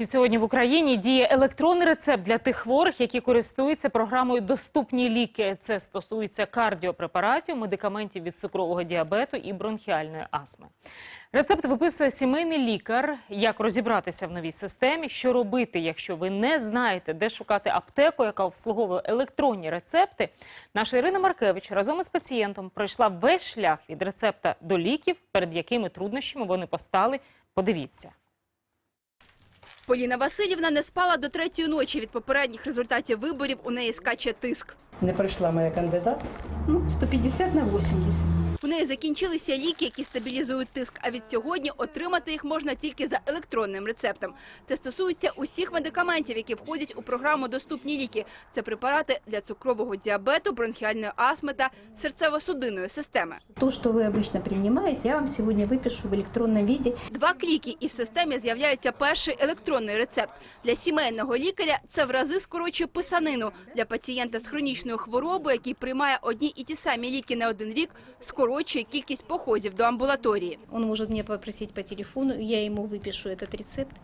І сьогодні в Україні діє електронний рецепт для тих хворих, які користуються програмою Доступні ліки. Це стосується кардіопрепаратів, медикаментів від цукрового діабету і бронхіальної астми. Рецепт виписує сімейний лікар. Як розібратися в новій системі, що робити, якщо ви не знаєте, де шукати аптеку, яка обслуговує електронні рецепти. Наша Ірина Маркевич разом із пацієнтом пройшла весь шлях від рецепта до ліків, перед якими труднощами вони постали. Подивіться. Поліна Васильівна не спала до третьої ночі. Від попередніх результатів виборів у неї скаче тиск. Не пройшла моя кандидат. Ну, 150 на 80. У неї закінчилися ліки, які стабілізують тиск. А від сьогодні отримати їх можна тільки за електронним рецептом. Це стосується усіх медикаментів, які входять у програму Доступні ліки. Це препарати для цукрового діабету, бронхіальної астми та серцево-судинної системи. То, что вы обычно принимаете, я вам сегодня выпишу в электронном виде. Два кліки, і в системі з'являється перший електронний рецепт. Для сімейного лікаря це в рази скорочує писанину. Для пацієнта з хронічною хворобою, який приймає одні і ті самі ліки не один рік, скорочує кількість походів до амбулаторії. Он может мне попросить по телефону, и я ему выпишу этот рецепт,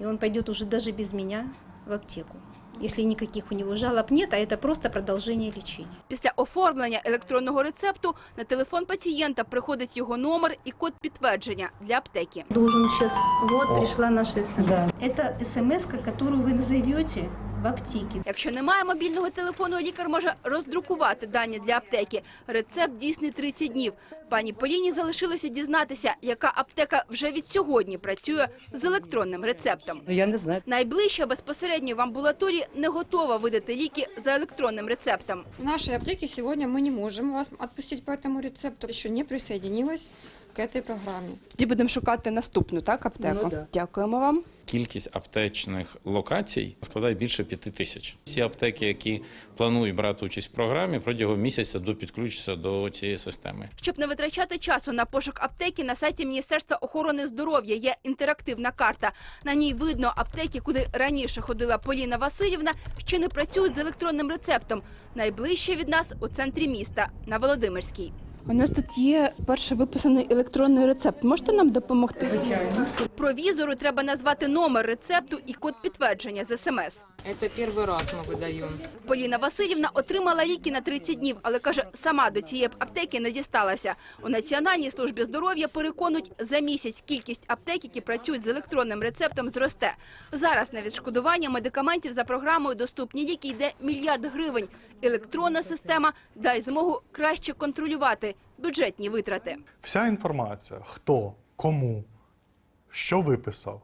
и он пойдет уже даже без меня в аптеку. Если никаких у него жалоб нет, а это просто продолжение лечения. Після оформлення електронного рецепту на телефон пацієнта приходить його номер і код підтвердження для аптеки. Должен сейчас... Вот пришла наша смс. Да. Это смс, которую вы назовете в аптеке. Якщо немає мобільного телефону, лікар може роздрукувати дані для аптеки. Рецепт дійсний 30 днів. Пані Поліні залишилося дізнатися, яка аптека вже від сьогодні працює з електронним рецептом. Ну, я не знаю. Найближча безпосередньо в амбулаторії не готова видати ліки за електронним рецептом. В нашей аптеке сегодня мы не можем вас отпустить по этому рецепту. Еще не присоединилась к этой программе. Тоді будемо шукати наступну так аптеку. Ну, да. Дякуємо вам. Кількість аптечних локацій складає більше п'яти тисяч. Всі аптеки, які планують брати участь в програмі, протягом місяця до підключаться до цієї системи. Щоб не витрачати часу на пошук аптеки, на сайті Міністерства охорони здоров'я є інтерактивна карта. На ній видно аптеки, куди раніше ходила Поліна Васильівна, що не працюють з електронним рецептом. Найближче від нас у центрі міста на Володимирській. У нас тут є перший виписаний електронний рецепт. Можете нам допомогти? Звичайно. Провізору треба назвати номер рецепту і код підтвердження з СМС. Это первый раз мы выдаем. Поліна Васильівна отримала ліки на 30 днів, але каже, сама до цієї аптеки не дісталася. У Національній службі здоров'я переконують, за місяць кількість аптек, які працюють з електронним рецептом, зросте. Зараз на відшкодування медикаментів за програмою «Доступні ліки» йде мільярд гривень. Електронна система дай змогу краще контролювати бюджетні витрати. Вся інформація, хто, кому, що виписав,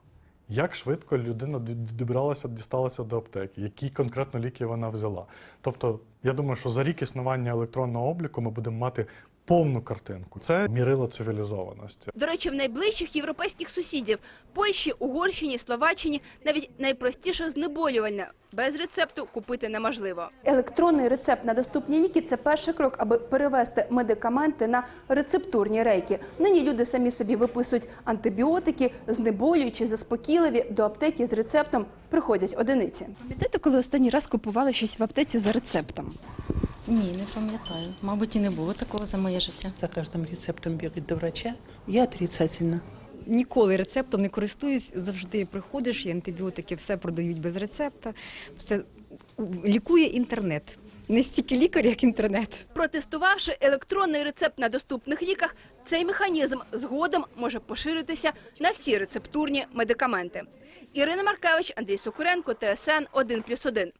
як швидко людина дібралася, дісталася до аптеки, які конкретно ліки вона взяла. Тобто, я думаю, що за рік існування електронного обліку ми будемо мати повну картинку. Це мірило цивілізованості. До речі, в найближчих європейських сусідів Польщі, Угорщині, Словаччині навіть найпростіше знеболювальне без рецепту купити неможливо. Електронний рецепт на доступні ліки це перший крок, аби перевести медикаменти на рецептурні рейки. Нині люди самі собі виписують антибіотики, знеболюючі, заспокійливі. До аптеки з рецептом приходять одиниці. Пам'ятаєте, коли останній раз купували щось в аптеці за рецептом? Ні, не пам'ятаю. Мабуть, і не було такого за моє життя. За каждым рецептом бегать до врача. Я отрицательно. Ніколи рецептом не користуюсь. Завжди приходиш, і антибіотики все продають без рецепта. Все лікує інтернет. Не стільки лікар, як інтернет. Протестувавши електронний рецепт на доступних ліках, цей механізм згодом може поширитися на всі рецептурні медикаменти. Ірина Маркевич, Андрій Сокуренко, ТСН 1+,1.